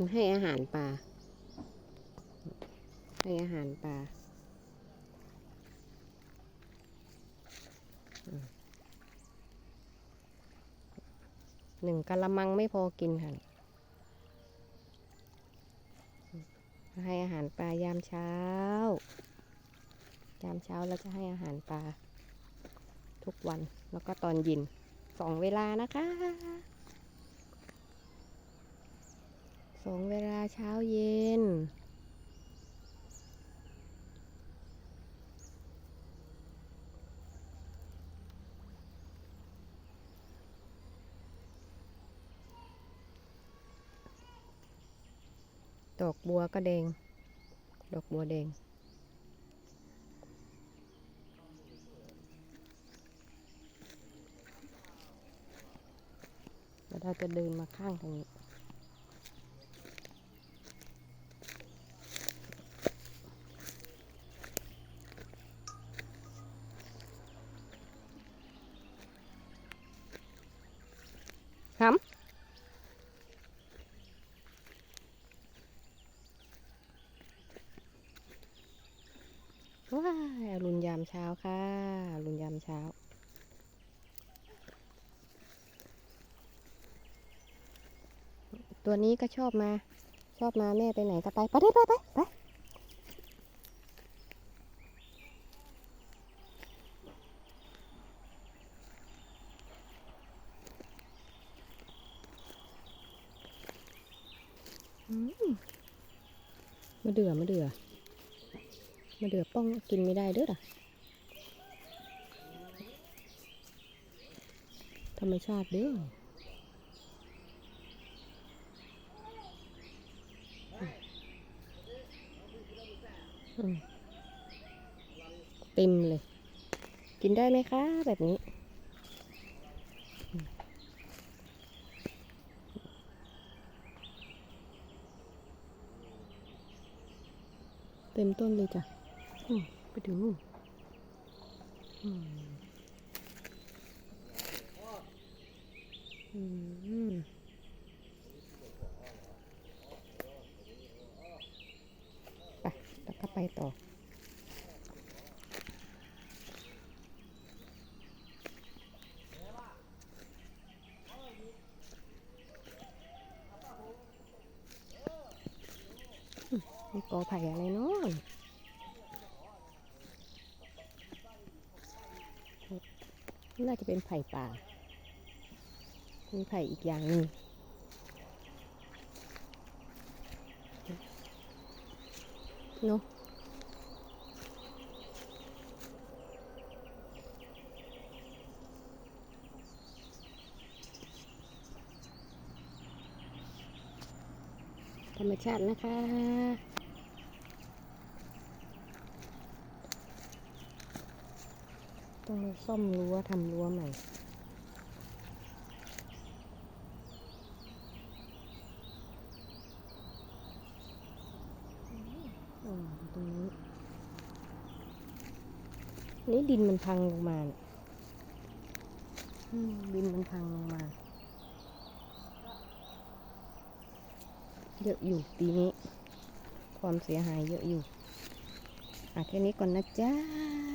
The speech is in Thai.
มันให้อาหารปลา ให้อาหารปลา หนึ่งกะละมังไม่พอกินค่ะ ให้อาหารปลายามเช้า ยามเช้าเราจะให้อาหารปลา ทุกวันแล้วก็ตอนเย็นสองเวลานะคะ สองเวลาเช้าเย็น ดอกบัวก็แดง ดอกบัวแดงแล้วเราจะเดินมาข้างตรงนี้ ครับว้ายอรุณยามเช้าค่ะอรุณยามเช้าตัวนี้ก็ชอบมา ชอบมาแม่ไปไหนก็ไป ไปได้ไปไปไป มาเดือมาเดือมาเดือป้องกินไม่ได้เด้อล่ะธรรมชาติเด้อเต็มเลย กินได้ไหมคะ แบบนี้ เต็มต้นเลยจ้ะไปดูนู่นไปแล้วก็ไปต่อ มีกอไผ่อะไรเนาะน่าจะเป็นไผ่ป่าเป็นไผ่อีกอย่างหนึ่งเนาะธรรมชาตินะคะ ต้องมาซ่อมรั้วทำรั้วใหม่อ๋อตรงนี้ นี่ดินมันพังลงมาเนี่ยดินมันพังลงมา เยอะอยู่ปีนี้ ความเสียหายเยอะอยู่ อะแค่นี้ก่อนนะจ๊ะ